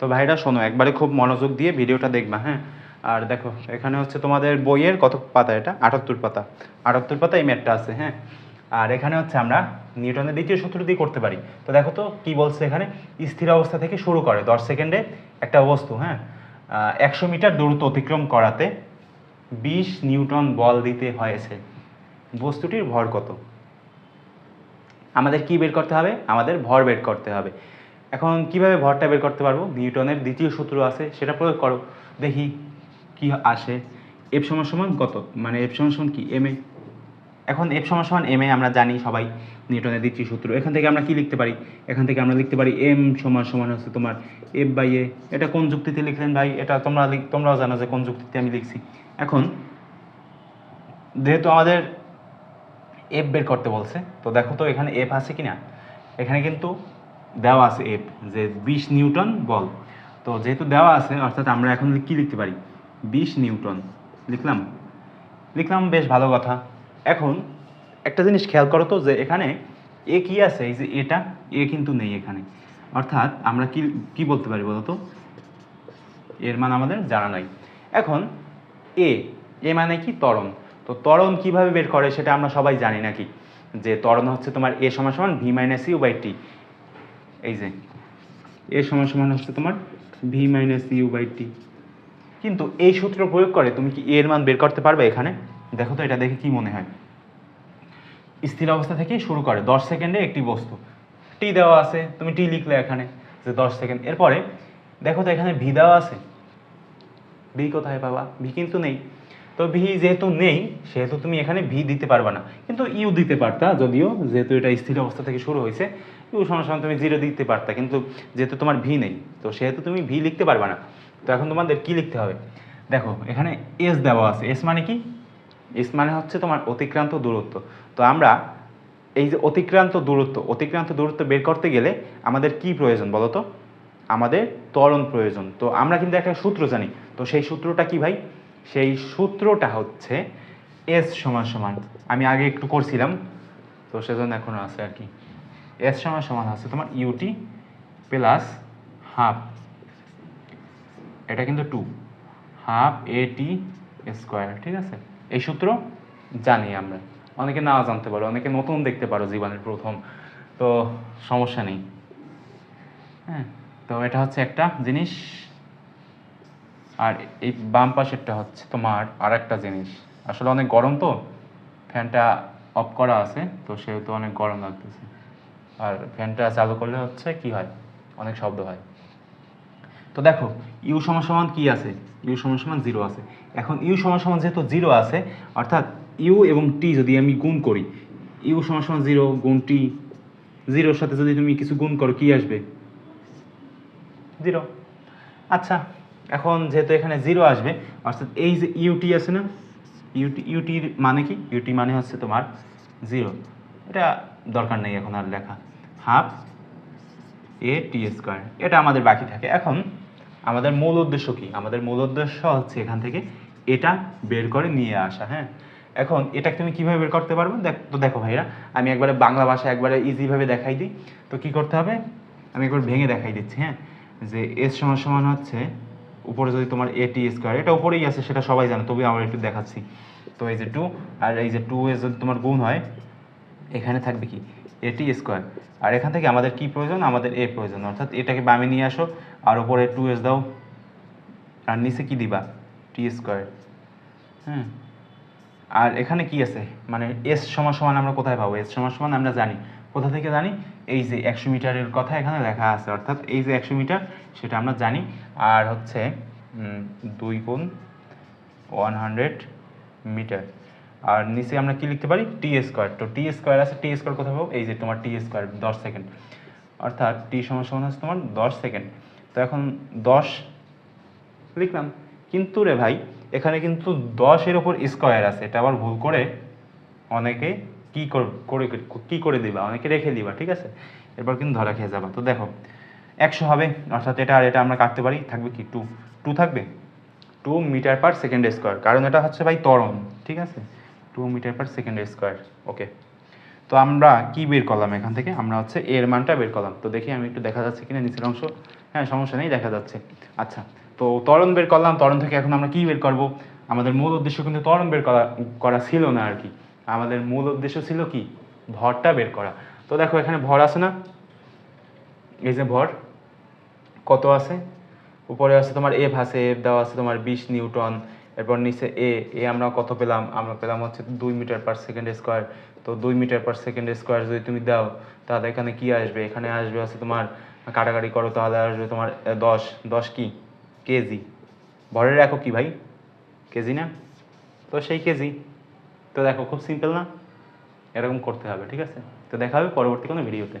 তো ভাইরা, শোনো, একবারে খুব মনোযোগ দিয়ে ভিডিওটা দেখবা হ্যাঁ? আর দেখো, এখানে হচ্ছে তোমাদের বইয়ের কত পাতা এটা? আটাত্তর পাতা। আটাত্তর পাতা এই ম্যাটটা আছে হ্যাঁ? আর এখানে হচ্ছে আমরা নিউটনের দ্বিতীয় সূত্র দিয়ে করতে পারি। তো দেখো তো কি বলছে এখানে? স্থির অবস্থা থেকে শুরু করে, দশ সেকেন্ডে একটা বস্তু হ্যাঁ? একশো মিটার দূরত্ব অতিক্রম করাতে বিশ নিউটন বল দিতে হয়েছে। বস্তুটির ভর কত? আমাদের কি বের করতে হবে? আমাদের ভর বের করতে হবে। এখন কীভাবে ভরটা বের করতে পারব? নিউটনের দ্বিতীয় সূত্র আছে, সেটা প্রয়োগ করো। দেখি কি আসে। এফ সমান সমান কত? মানে এফ সমান সমান কি? এম এ এখন এফ সমান সমান এম এ আমরা জানি সবাই নিউটনের দ্বিতীয় সূত্র। এখান থেকে আমরা কি লিখতে পারি? এখান থেকে আমরা লিখতে পারি এম সমান সমান হচ্ছে তোমার এফ বাই এ এটা কোন যুক্তিতে লিখলেন ভাই? এটা তোমরা তোমরাও জানো যে কোন যুক্তিতে আমি লিখছি। এখন, যেহেতু আমাদের এফ বের করতে বলছে, তো দেখো তো এখানে এফ আছে কি না এখানে কিন্তু দেওয়া আছে এফ যে বিশ নিউটন বল। তো যেহেতু দেওয়া আছে, অর্থাৎ আমরা এখন কি লিখতে পারি? বিশ নিউটন। লিখলাম? লিখলাম, বেশ ভালো কথা। এখন একটা জিনিস খেয়াল করো তো, যে এখানে এ কি আছে? এই যে এটা, এ কিন্তু নেই এখানে। অর্থাৎ আমরা কি কি বলতে পারি বলো তো এর মান আমাদের জানা নাই। এখন এ এ মানে কি? ত্বরণ। তো ত্বরণ কীভাবে বের করে সেটা আমরা সবাই জানি নাকি? যে ত্বরণ হচ্ছে তোমার এ সমান সমান V minus U by T. এই যে। এ সমান সমান হচ্ছে তোমার V minus U by T কিন্তু এই সূত্র প্রয়োগ করে তুমি কি এর মান বের করতে পারবে এখানে? দেখো তো এটা দেখে কি মনে হয়। স্থির অবস্থা থেকে শুরু করে। দশ সেকেন্ডে একটি বস্তু। টি দেওয়া আছে, তুমি টি লিখলে এখানে যে দশ সেকেন্ড। এরপরে দেখো তো এখানে ভি দেওয়া আছে। ভি কোথায় পাবা? ভি কিন্তু নেই। তো ভি যেহেতু নেই, সেহেতু তুমি এখানে ভি দিতে পারবে না। কিন্তু ইউ দিতে পারতা, যদিও যেহেতু এটা স্থির অবস্থা থেকে শুরু হয়েছে, ইউ সমান তুমি জিরো দিতে পারতা, কিন্তু যেহেতু তোমার ভি নেই, তো সেহেতু তুমি ভি লিখতে পারবে না। তো এখন তোমাদের কি লিখতে হবে? দেখো, এখানে এস দেওয়া আছে। এস মানে কি? এস মানে হচ্ছে তোমার অতিক্রান্ত দূরত্ব। তো আমরা এই যে অতিক্রান্ত দূরত্ব অতিক্রান্ত দূরত্ব বের করতে গেলে আমাদের কি প্রয়োজন বলো তো? আমাদের ত্বরণ প্রয়োজন। তো আমরা কিন্তু একটা সূত্র জানি। তো সেই সূত্রটা কি ভাই? সেই সূত্রটা হচ্ছে এস সমান সমান। আমি আগে একটু করছিলাম, তো সেজন্য এখনও আছে আর কি। এস সমান সমান আছে তোমার ইউটি প্লাস হাফ এটা কিন্তু two half A T square ঠিক আছে? এই সূত্র জানি আমরা। অনেকে না জানতে পারো, অনেকে নতুন দেখতে পারো জীবনের প্রথম, তো সমস্যা নেই। হ্যাঁ তো এটা হচ্ছে একটা জিনিস। আর এই বাম পাশেরটা হচ্ছে তোমার আর একটা জিনিস। আসলে অনেক গরম তো, ফ্যানটা অফ করা আছে, তো সেহেতু অনেক গরম লাগতেছে। আর ফ্যানটা চালু করলে হচ্ছে কি হয়? অনেক শব্দ হয়। তো দেখো ইউ সমান কি আছে? ইউ সমান জিরো আছে। এখন ইউ সমান যেহেতু জিরো আছে, অর্থাৎ ইউ এবং টি যদি আমি গুণ করি ইউ সমান জিরো গুণ টি জিরোর সাথে যদি তুমি কিছু গুণ করো, কি আসবে? জিরো আচ্ছা এখন যেহেতু এখানে জিরো আসবে, অর্থাৎ এই যে ইউটি আছে না ইউটি ইউটির মানে কি? ইউটি মানে হচ্ছে তোমার জিরো এটা দরকার নেই এখন আর লেখা। হাফ এ টি স্কোয়ার এটা আমাদের বাকি থাকে। এখন আমাদের মূল উদ্দেশ্য কি? আমাদের মূল উদ্দেশ্য হচ্ছে এখান থেকে এটা বের করে নিয়ে আসা হ্যাঁ? এখন এটা তুমি কীভাবে বের করতে পারবে? দেখ, তো দেখো ভাইরা, আমি একবারে বাংলা ভাষা একবারে ইজিভাবে দেখাই দিই। তো কি করতে হবে? আমি একবার ভেঙে দেখাই দিচ্ছি হ্যাঁ? যে এস সমান সমান হচ্ছে উপরে যদি তোমার এ টি স্কোয়ার এটা উপরেই আছে, সেটা সবাই জানে তবে আমরা একটু দেখাচ্ছি। তো এই যে টু আর এই যে টু এ যদি তোমার গুণ হয়, এখানে থাকবে কি? এটি স্কোয়ার আর এখান থেকে আমাদের কি প্রয়োজন? আমাদের এ প্রয়োজন। অর্থাৎ এটাকে বামে নিয়ে আসো, আর উপরে টু এস দাও। আর নিচে কি দিবা? টি স্কোয়ার হ্যাঁ আর এখানে কি আছে? মানে এস সমান সমান আমরা কোথায় পাবো? এস সমান সমান আমরা জানি। কোথা থেকে জানি? এই যে একশো মিটারের কথা এখানে লেখা আছে, অর্থাৎ এই যে একশো মিটার, সেটা আমরা জানি। আর হচ্ছে দুই গুণ ওয়ান হান্ড্রেড মিটার। আর নিচে আমরা কি লিখতে পারি? T square. তো টি স্কোয়ার আছে, টি স্কোয়ার কোথায় পাবো? এই যে তোমার টি স্কোয়ার, দশ সেকেন্ড। অর্থাৎ টি সমান সমান হচ্ছে তোমার দশ সেকেন্ড। তো এখন দশ লিখলাম। কিন্তু রে ভাই, এখানে কিন্তু দশের ওপর স্কোয়ার আছে। এটা আবার ভুল করে অনেকে কি কর- কি করে দিবা? অনেকে রেখে দিবা, ঠিক আছে? এরপর কিন্তু ধরা খেয়ে যাবা। তো দেখো, একশো হবে, অর্থাৎ এটা আর এটা আমরা কাটতে পারি। থাকবে কি? টু টু থাকবে? Two metre per second square কারণ এটা হচ্ছে ভাই ত্বরণ, ঠিক আছে? Two metre per second square okay তো আমরা কি বের করলাম এখান থেকে? আমরা হচ্ছে এর মানটা বের করলাম। তো দেখি আমি একটু দেখা যাচ্ছে কিনা নিচের অংশ। হ্যাঁ সমস্যা নেই, দেখা যাচ্ছে। আচ্ছা তো ত্বরণ বের করলাম। ত্বরণ থেকে এখন আমরা কি বের করব? আমাদের মূল উদ্দেশ্য কিন্তু ত্বরণ বের করা করা ছিল না আর কি। আমাদের মূল উদ্দেশ্য ছিল কি? ভরটা বের করা। তো দেখো, এখানে ভর আছে না? এই যে ভর, কত আছে? উপরে আছে তোমার এফ আছে এফ দেওয়া আছে তোমার বিশ নিউটন, এরপর নিচে এ এ আমরা কত পেলাম? আমরা পেলাম হচ্ছে দুই মিটার পার সেকেন্ড স্কোয়ার। তো দুই মিটার পার সেকেন্ড স্কোয়ার যদি তুমি দাও, তাহলে এখানে কি আসবে? এখানে আসবে আছে তোমার কাটাকাটি করো, তাহলে আসবে তোমার দশ। দশ কি? কেজি। ভরের একক কি ভাই? কেজি না? তো সেই কেজি। তো দেখো, খুব সিম্পল না? এরকম করতে হবে, ঠিক আছে? তো দেখা হবে পরবর্তী কোনো ভিডিওতে